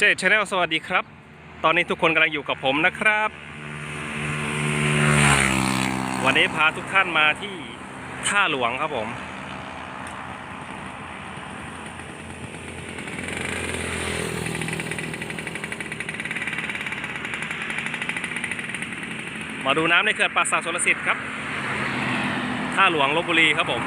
เจชแนลสวัสดีครับ ตอนนี้ทุกคนกำลังอยู่กับผมนะครับ วันนี้พาทุกท่านมาที่ท่าหลวงครับผม มาดูน้ำในเขื่อนป่าสักชลสิทธิ์ครับ ท่าหลวงลบบุรีครับผม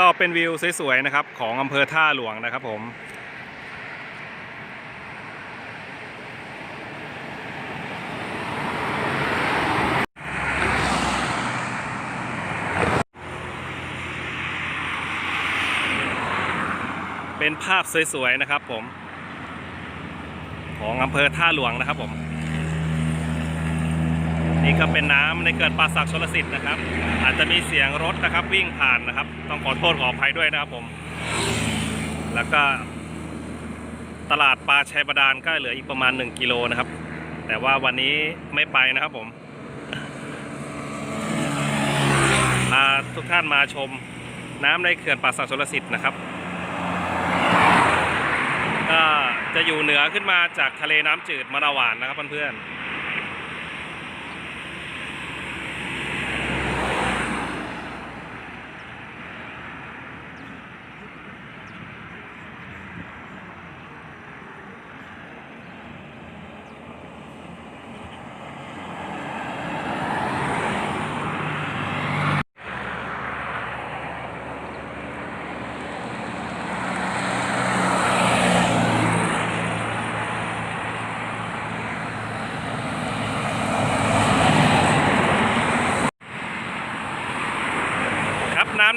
ก็เป็นวิวสวยๆนะครับ ของอำเภอท่าหลวงนะครับผมเป็นภาพสวยๆนะครับผม ของอำเภอท่าหลวงนะครับผม นี่ก็เป็นน้ำในเขื่อนป่าสักชลสิทธิ์นะครับ อาจจะมีเสียงรถนะครับวิ่งผ่านนะครับ ต้องขอโทษขออภัยด้วยนะครับผม แล้วก็ตลาดปลาชัยบาดาลก็เหลืออีกประมาณ 1 กิโลนะครับ แต่ว่าวันนี้ไม่ไปนะครับผมพาทุกท่านมาชมน้ำในเขื่อนป่าสักชลสิทธิ์นะครับก็จะอยู่เหนือขึ้นมาจากทะเลน้ำจืดมะนาวหวานนะครับเพื่อนๆ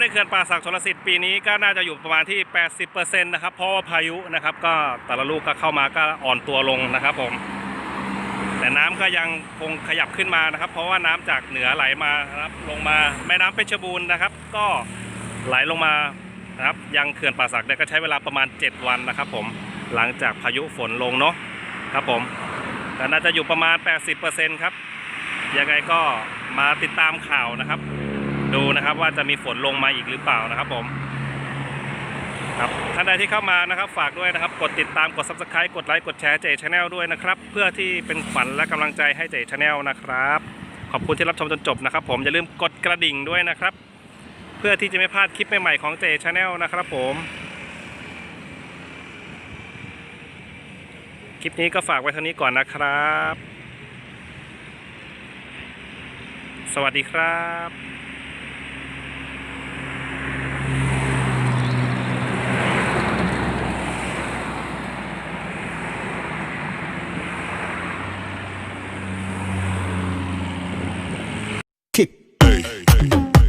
ในเขื่อนป่าสักชลสิทธิ์ปีนี้ก็น่าจะอยู่ประมาณที่ 80%นะครับเพราะว่าพายุนะครับก็แต่ละลูกก็เข้ามาก็อ่อนตัวลงนะครับผม แต่น้ำก็ยังคงขยับขึ้นมานะครับ เพราะว่าน้ำจากเหนือไหลมานะครับลงมาแม่น้ำเพชรบูรณ์นะครับ ก็ไหลลงมานะครับยังเขื่อนป่าสักเนี่ยก็ใช้เวลาประมาณ 7 วันนะครับ ผมหลังจากพายุฝนลงเนาะครับผมก็น่าจะอยู่ประมาณ 80%ครับยังไงก็มาติดตามข่าวนะครับ ดูนะครับว่าจะมีฝนลงมาอีกหรือเปล่านะครับผมครับท่านใดที่เข้ามานะครับฝากด้วยนะครับ กดติดตามกด subscribe กดไลค์กดแชร์เจชแนลด้วยนะครับ เพื่อที่เป็นขวัญและกำลังใจให้เจชแนลนะครับ ขอบคุณที่รับชมจนจบนะครับ ผมอย่าลืมกดกระดิ่งด้วยนะครับ เพื่อที่จะไม่พลาดคลิปใหม่ๆของเจชแนลนะครับผมคลิปนี้ก็ฝากไว้เท่านี้ก่อนนะครับ สวัสดีครับ 对。